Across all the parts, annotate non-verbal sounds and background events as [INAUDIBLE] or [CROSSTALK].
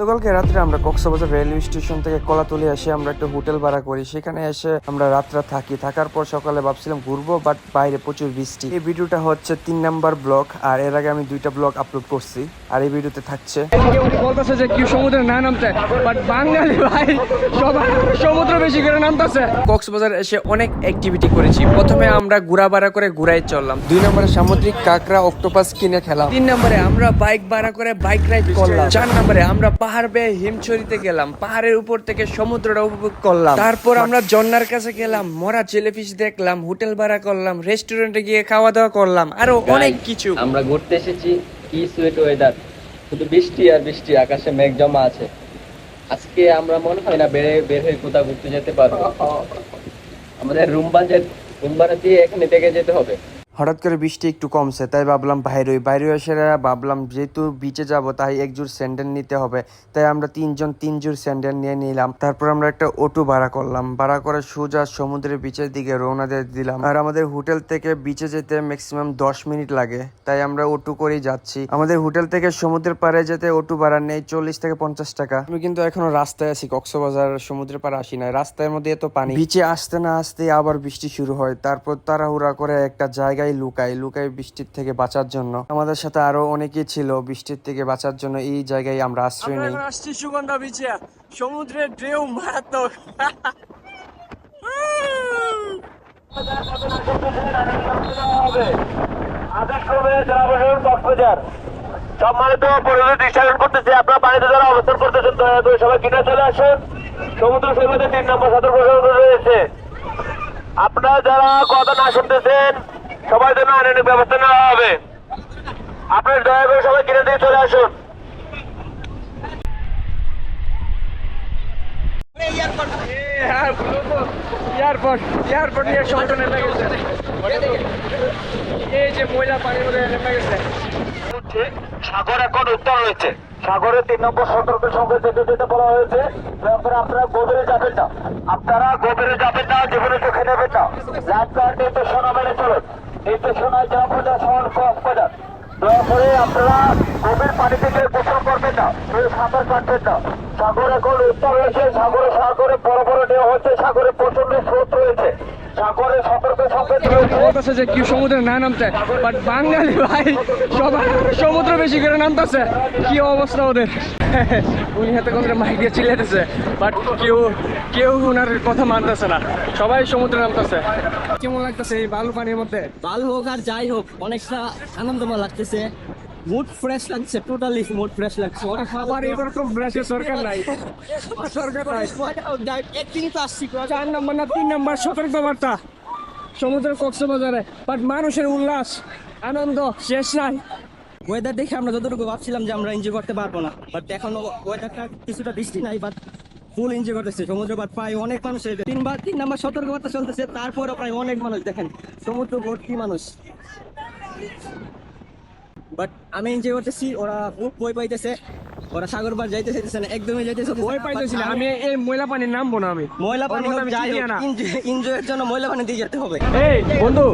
গতকালকে রাত্রে আমরা কক্সবাজার রেলওয়ে স্টেশন থেকে কলাতলি এসে আমরা একটা হোটেল ভাড়া করি। সেখানে এসে আমরা রাত্রে থাকি। থাকার পর সকালে ভাবছিলাম ঘুরবো বাট বাইরে প্রচুর বৃষ্টি। এই ভিডিওটা হচ্ছে তিন নাম্বার ব্লগ আর এর আগে আমি দুইটা ব্লগ আপলোড করছি আর এই ভিডিওতে থাকছে। বলতেছে যে কি সমুদ্রে না নামতে বাট বাঙালি ভাই সবাই সমুদ্র বেশি করে নামতেছে। কক্সবাজার এসে অনেক অ্যাক্টিভিটি করেছি। প্রথমে আমরা ঘোরা ভাড়া করে ঘুরাই চললাম। দুই নম্বরে সামুদ্রিক কাঁকড়া অক্টোপাস কিনে খেলাম। তিন নম্বরে আমরা বাইক ভাড়া করে বাইক রাইড করলাম। চার নম্বরে আমরা পাহাড় বেয়ে হিমছড়িতে গেলাম পাহাড়ের উপর থেকে সমুদ্রটা উপভোগ করলাম। তারপর আমরা জন্নার কাছে গেলাম মরা জেলিফিশ দেখলাম হোটেল ভাড়া করলাম রেস্টুরেন্টে গিয়ে খাওয়া দাওয়া করলাম আরও অনেক কিছু। আমরা ঘুরতে এসেছি কি সুইট ওয়েদার শুধু বৃষ্টি আর বৃষ্টি আকাশে মেঘ জমা আছে। আজকে আমরা মনে হয় না বেড়ে বের হয়ে কোথাও ঘুরতে যেতে পারব। আমাদের রুমবা যে রুমবারা দিয়ে এখানে থেকে যেতে হবে। হঠাৎ করে বৃষ্টি একটু কমছে, তাই ভাবলাম বাইরে। বাইরে এসে ভাবলাম যেহেতু বিচে যাব, তাই এক জোড় স্যান্ডেল নিতে হবে। তাই আমরা তিনজন তিন জোড় স্যান্ডেল নিয়ে নিলাম। তারপর আমরা একটা অটো ভাড়া করলাম। ভাড়া করে সোজা সমুদ্রের বিচের দিকে রওনা দিয়ে দিলাম। আর আমাদের হোটেল থেকে বিচে যেতে ম্যাক্সিমাম দশ মিনিট লাগে। তাই আমরা অটো করেই যাচ্ছি। আমাদের হোটেল থেকে সমুদ্রের পাড়ে যেতে অটো ভাড়া নেই, চল্লিশ থেকে পঞ্চাশ টাকা। আমি কিন্তু এখনও রাস্তায় আছি, কক্সবাজার সমুদ্রের পাড়ে আসি না। রাস্তার মধ্যে এত পানি। বিচে আসতে না আসতে আবার বৃষ্টি শুরু হয়। তারপর তাড়াহুড়া করে একটা জায়গায় লুকাই লুকাই বৃষ্টির থেকে বাঁচার জন্য। আমাদের সাথে আরও অনেকেই ছিল বৃষ্টির থেকে বাঁচার জন্য এই জায়গায় আমরা আশ্রয় নিই। আসছি সুগন্ধা বিচে সমুদ্রের ঢেউ মারাত্মক। সম্মানিত পরিবেশ দৃষ্টায়ন করতেছে আপনারা পানিতে যারা অবস্থান করতেছেন দয়া করে সবাই কিনে চলে আসুন। সমুদ্র সৈকতে তিন নম্বর সতর্ক রয়েছে। আপনারা যারা কথা না শুনতেছেন সবার জন্য আইনানিক ব্যবস্থা নেওয়া হবে। আপনার দয়া করে সবাই কিনে দিয়ে চলে আসুন। এয়ারপোর্ট এয়ারপোর্ট নিয়ে সমুদ্র নেমে গেছে। এই যে ময়লা পানির মধ্যে নেমে গেছে। হচ্ছে সাগর এখন উত্তর রয়েছে সাগরে তিন নম্বর সতর্ক সঙ্গে যেতে যেতে বলা হয়েছে আপনারা গভীরে যাবেন না। আপনারা গভীরে যাবেন না জীবনে চোখে নেবেন না। লাইফ গার্ড নির্দেশনা মেনে চলুন। নির্দেশনায় যা বোঝা সমান কক্সবাজার দয়া করে আপনারা পানি থেকে গোসল করবেন না। কেউ সাঁতার কাটবেন না। সাগর এখন উত্তর হয়েছে, সাগরে সাগরে বড় বড় দেওয়া হচ্ছে, সাগরে প্রচণ্ড স্রোত রয়েছে সাগরে সতর্ক সংকেত রয়েছে বলতেছে যে কি সমুদ্রে না নামতে বাট বাঙালি ভাই সবাই সমুদ্র বেশি করে নামতেছে কি অবস্থা ওদের? [LAUGHS] উনি হাতে করে মাইক দিয়ে চিল্লাতেছে বাট কেউ কেউ ওনার কথা মানতেছে না। সবাই সমুদ্রে নামতেছে। কেমন লাগতেছে এই বালু পানির মধ্যে? ভালো হোক আর যাই হোক অনেকটা আনন্দময় লাগতেছে। মুড ফ্রেশ লাগছে টোটালি মুড ফ্রেশ লাগছে। আবার এবার তো সরকার নাই। [LAUGHS] সরকার নাই। একদিনই তো আসছি। চার নম্বর না তিন নম্বর সতর্ক বার্তা সমুদ্রের কক্সবাজারে বাট মানুষের উল্লাস, আনন্দ শেষ নাই। ওয়েদার দেখে আমরা যতটুকু ভাবছিলাম যে আমরা এনজয় করতে পারব না বাট এখন ওয়েদারটা কিছুটা বৃষ্টি নাই বাট ফুল এনজয় করতেছে। সমুদ্র বাট প্রায় অনেক মানুষ তিনবার তিন নাম্বার সতর্কবার্তা চলতেছে তারপরে প্রায় অনেক মানুষ, দেখেন সমুদ্র ভর্তি মানুষ। বাট আমি এনজয় করতেছি, ওরা বই পাইতেছে। ওরা সাগর পার যাইতে চাইতেছে না একদমই যাইতেছে ভয় পাইতেছি না আমি এই ময়লা পানি নামবো না আমি। ময়লা পানি যাই না। এনজয়ের জন্য ময়লা পানি দিয়ে যেতে হবে। এই বন্ধু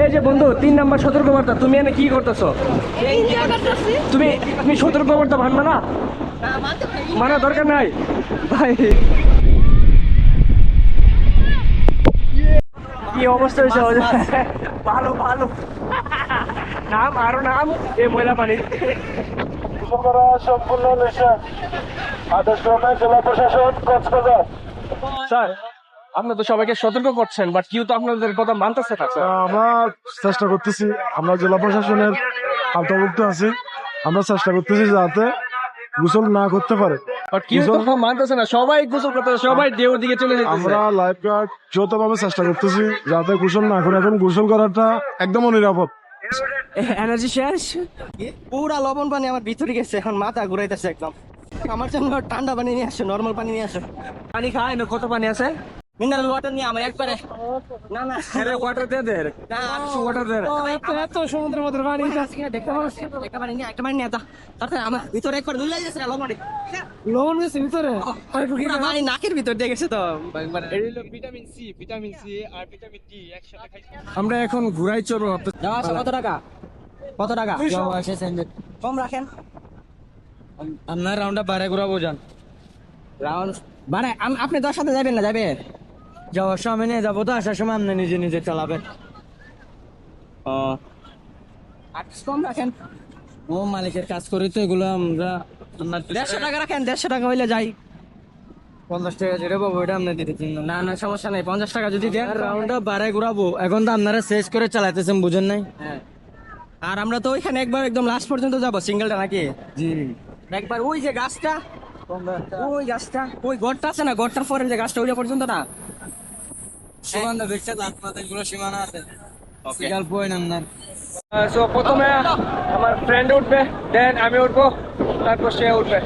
এই যে বন্ধু তিন নাম্বার সতর্ক বার্তা তুমি এনে কি করতেছো? তুমি তুমি সতর্ক বার্তা মানবে না মানা দরকার নাই। ভাই। কি অবস্থা হয়েছে? ভালো ভালো। নাম আরও নাম এই ময়লা পানি করা সম্পূর্ণ নিষেধ। আদেশ জেলা প্রশাসন কক্সবাজার। স্যার আপনি তো সবাইকে সতর্ক করছেন বাট কেউ তো আপনাদের কথা মানতেছে না আমরা চেষ্টা করতেছি আমরা জেলা প্রশাসনের আওতাভুক্ত আছি। আমরা চেষ্টা করতেছি যাতে গোসল না করতে পারে। বাট কেউ তো মানতেছে না সবাই গোসল করতেছে সবাই ঢেউর দিকে চলে যেতেছে। আমরা লাইফ গার্ড যৌথভাবে চেষ্টা করতেছি যাতে গোসল না করে এখন গোসল করাটা একদম অনিরাপদ এনার্জি শেষ? পুরা লবণ পানি আমার ভিতরে গেছে এখন মাথা ঘুরাইতেছে একদম। আমার জন্য ঠান্ডা পানি নিয়ে আসো নর্মাল পানি নিয়ে আসো। পানি খায় না কত পানি আছে? মিনারেল ওয়াটার নিয়ে আমার একবারে না না। আরে ওয়াটার দে দে। না ওয়াটার দে। এত সমুদ্রের মধ্যে পানি দেখতে পাচ্ছি একটা পানি নিয়ে একটা পানি নিয়ে যা তারপরে আমার ভিতরে একবার গেছে লবণ। লবণ গেছে ভিতরে? পুরা পানি নাকের ভিতর দিয়ে গেছে তো। ভিটামিন সি ভিটামিন সি আর ভিটামিন ডি একসাথে আমরা এখন ঘুরাই চড়বো যাওয়া কত টাকা? কত টাকা? কম রাখেন। আপনার রাউন্ডটা বাইরে ঘুরাবো যান রাউন্ড মানে আম- আপনি দশ সাথে যাবেন না যাবেন যাওয়ার সময় নিয়ে যাব তো আসার সময় আপনি নিজে নিজে চালাবেন। ও কম রাখেন। ও মালিকের কাজ করি তো এগুলো আমরা দেড়শো টাকা রাখেন দেড়শো টাকা হইলে যাই। পঞ্চাশ টাকা যেটা পাবো ওইটা আপনার দিতে চিন না না সমস্যা নেই পঞ্চাশ টাকা যদি দেন। রাউন্ডটা বাড়ায় ঘুরাবো। এখন তো আপনারা শেষ করে চালাইতেছেন বুঝেন নাই? আর আমরা তো ওইখানে একবার একদম লাস্ট পর্যন্ত যাব সিঙ্গেলটা নাকি? জি। একবার ওই যে গাছটা ওই গাছটা ওই গড়টা আছে না গড়টার পরে যে গাছটা ওইটা পর্যন্ত না? সীমানা আপনাদেরগুলো সীমানা আছে। সো প্রথমে আমার ফ্রেন্ড উঠবে দেন আমি উঠবো তারপর সে উঠবে।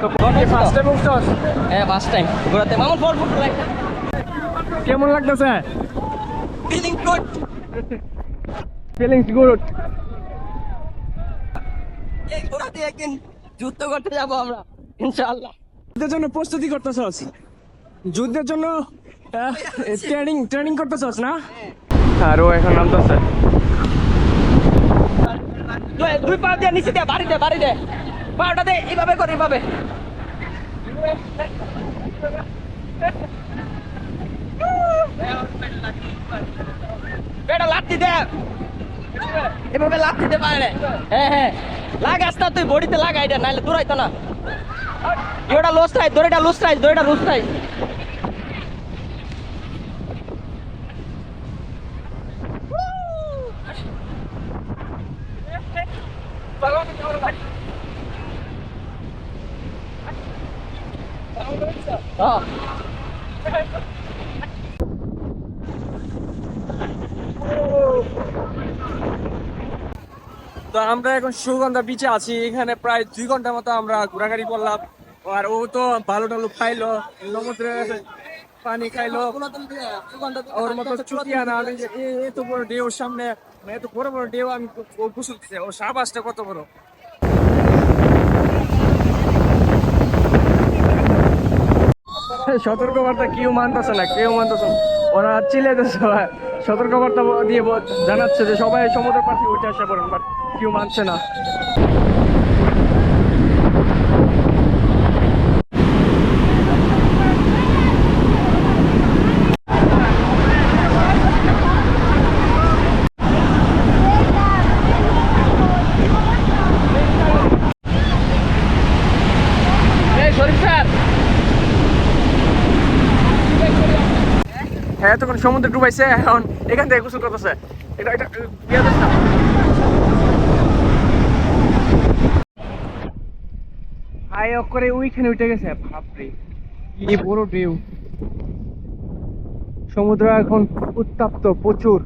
তো ফার্স্ট টাইম উঠছস হ্যাঁ ফার্স্ট টাইম ঘোরাতে। মামুন ফল ফুট কেমন লাগতেছে? ফিলিং গুড ফিলিংস গুড এই ঘোরাতে একদিন যুদ্ধ করতে যাব আমরা ইনশাআল্লাহ। যুদ্ধের জন্য প্রস্তুতি করতেছস যুদ্ধের জন্য ট্রেনিং ট্রেনিং করতেছস না আর ও এখন নামতেছে দুই দুই পা দিয়ে নিচে দিয়ে বাড়ি দে বাড়ি দে। পাটা দে এইভাবে করে এইভাবে। বেটা লাথি দে। এভাবে লাথি দে পারে হ্যাঁ হ্যাঁ লাগাস না তুই বডিতে লাগাই দে নাহলে দূরাইতো না। এটা লুজ রাইজ দড়িটা লুজ রাইজ দড়িটা লুজ রাইজ। তো আমরা এখন সুগন্ধা বিচে আছি। এখানে প্রায় দুই ঘণ্টা মতো আমরা ঘোরাঘুরি করলাম। আর ও তো ভালো টালু খাইলো সমুদ্রে পানি খাইলো। ওর মতো চুটিয়া না, আমি এত বড় ঢেউ সামনে মানে এত বড় বড় ঢেউ, আমি দিছে ও সাবাসটা কত বড়। সতর্কবার্তা কেউ মানতেছে না, কেউ মানতেছে না। ওরা সবাই সতর্কবার্তা দিয়ে জানাচ্ছে যে সবাই সমুদ্র পাখি উঠে আসা করেন, বাট কেউ মানছে না। হ্যাঁ তখন সমুদ্রে ডুবাইছে, এখন এখান থেকে গোসল করতেছে। এটা এটা হাই করে ওইখানে উঠে গেছে ভাবরে কি বড় ঢেউ। সমুদ্র এখন উত্তাপ্ত প্রচুর।